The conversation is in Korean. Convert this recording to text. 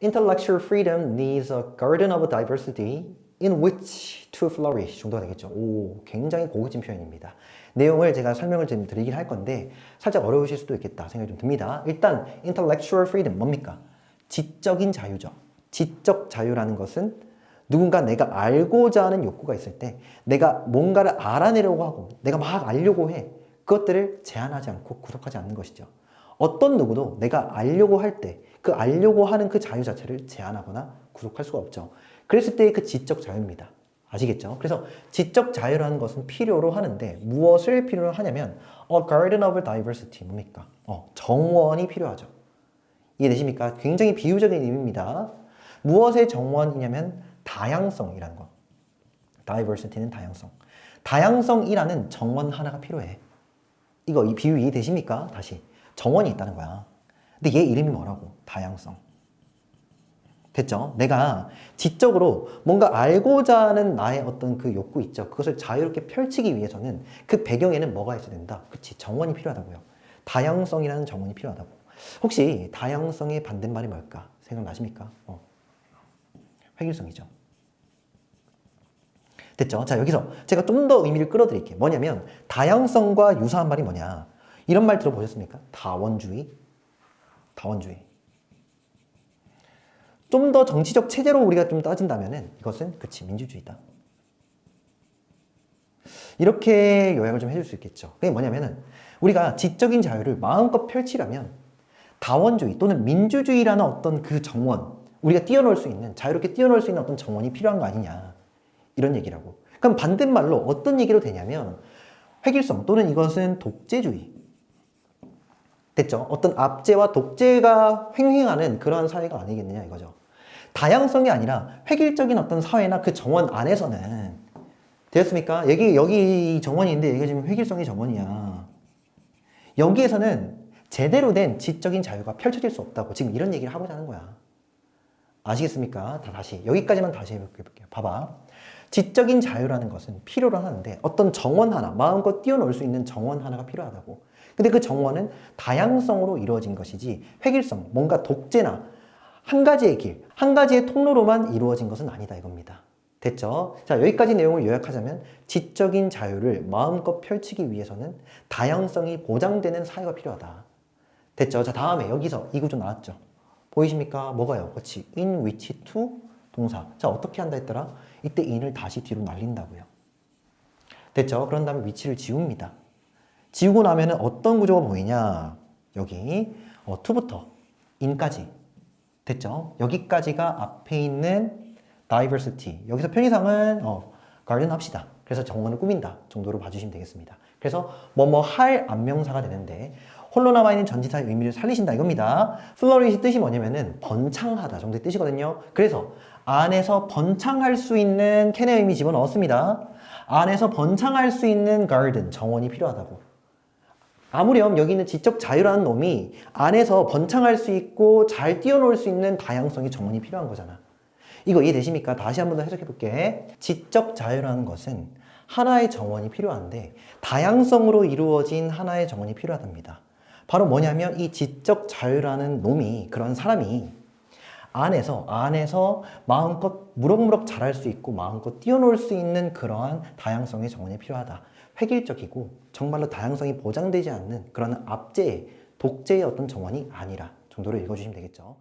Intellectual freedom needs a garden of diversity in which to flourish 정도가 되겠죠. 오, 굉장히 고급진 표현입니다. 내용을 제가 설명을 좀 드리긴 할 건데 살짝 어려우실 수도 있겠다 생각이 좀 듭니다. 일단 intellectual freedom 뭡니까? 지적인 자유죠. 지적 자유라는 것은 누군가 내가 알고자 하는 욕구가 있을 때 내가 뭔가를 알아내려고 하고 내가 막 알려고 해. 그것들을 제한하지 않고 구속하지 않는 것이죠. 어떤 누구도 내가 알려고 할 때 그 알려고 하는 그 자유 자체를 제한하거나 구속할 수가 없죠. 그랬을 때의 그 지적 자유입니다. 아시겠죠? 그래서 지적 자유라는 것은 필요로 하는데 무엇을 필요로 하냐면 a garden of diversity 뭡니까? 어, 정원이 필요하죠. 이해되십니까? 굉장히 비유적인 의미입니다. 무엇의 정원이냐면 다양성이라는 거. diversity는 다양성. 다양성이라는 정원 하나가 필요해. 이거 이 비유 이해되십니까? 다시 정원이 있다는 거야. 근데 얘 이름이 뭐라고? 다양성. 됐죠? 내가 지적으로 뭔가 알고자 하는 나의 어떤 그 욕구 있죠. 그것을 자유롭게 펼치기 위해서는 그 배경에는 뭐가 있어야 된다. 그치? 정원이 필요하다고요. 다양성이라는 정원이 필요하다고. 혹시 다양성의 반대말이 뭘까? 생각나십니까? 어. 획일성이죠. 됐죠? 자, 여기서 제가 좀 더 의미를 끌어드릴게요. 뭐냐면, 다양성과 유사한 말이 뭐냐? 이런 말 들어보셨습니까? 다원주의. 다원주의. 좀 더 정치적 체제로 우리가 좀 따진다면은 이것은 그치 민주주의다. 이렇게 요약을 좀 해줄 수 있겠죠. 그게 뭐냐면은 우리가 지적인 자유를 마음껏 펼치려면 다원주의 또는 민주주의라는 어떤 그 정원 우리가 뛰어놀 수 있는 자유롭게 뛰어놀 수 있는 어떤 정원이 필요한 거 아니냐 이런 얘기라고. 그럼 반대말로 어떤 얘기로 되냐면 획일성 또는 이것은 독재주의 됐죠? 어떤 압제와 독재가 횡행하는 그러한 사회가 아니겠느냐 이거죠. 다양성이 아니라 획일적인 어떤 사회나 그 정원 안에서는 되었습니까? 여기 여기 정원인데 이게 지금 획일성의 정원이야. 여기에서는 제대로 된 지적인 자유가 펼쳐질 수 없다고 지금 이런 얘기를 하고자 하는 거야. 아시겠습니까? 다 다시 여기까지만 다시 해볼게요. 봐봐. 지적인 자유라는 것은 필요로 하는데 어떤 정원 하나, 마음껏 뛰어놀 수 있는 정원 하나가 필요하다고. 근데 그 정원은 다양성으로 이루어진 것이지 획일성, 뭔가 독재나 한 가지의 길, 한 가지의 통로로만 이루어진 것은 아니다 이겁니다. 됐죠? 자, 여기까지 내용을 요약하자면 지적인 자유를 마음껏 펼치기 위해서는 다양성이 보장되는 사회가 필요하다. 됐죠? 자, 다음에 여기서 이 구조 나왔죠? 보이십니까? 뭐가요? 그렇지. in which to 동사. 자, 어떻게 한다 했더라? 이때 in을 다시 뒤로 날린다고요. 됐죠? 그런 다음에 위치를 지웁니다. 지우고 나면은 어떤 구조가 보이냐? 여기 어, to부터 in까지. 됐죠? 여기까지가 앞에 있는 diversity. 여기서 편의상은 어, garden 합시다. 그래서 정원을 꾸민다 정도로 봐주시면 되겠습니다. 그래서 뭐뭐 할 안명사가 되는데 홀로 남아있는 전치사의 의미를 살리신다 이겁니다. flourish이 뜻이 뭐냐면은 번창하다 정도의 뜻이거든요. 그래서 안에서 번창할 수 있는 캔의 의미 집어넣었습니다. 안에서 번창할 수 있는 garden 정원이 필요하다고. 아무렴 여기 있는 지적 자유라는 놈이 안에서 번창할 수 있고 잘 뛰어놀 수 있는 다양성의 정원이 필요한 거잖아. 이거 이해되십니까? 다시 한 번 더 해석해 볼게. 지적 자유라는 것은 하나의 정원이 필요한데 다양성으로 이루어진 하나의 정원이 필요하답니다. 바로 뭐냐면 이 지적 자유라는 놈이 그런 사람이 안에서 안에서 마음껏 무럭무럭 자랄 수 있고 마음껏 뛰어놀 수 있는 그러한 다양성의 정원이 필요하다. 획일적이고 정말로 다양성이 보장되지 않는 그런 압제의 독재의 어떤 정원이 아니라 정도로 읽어주시면 되겠죠.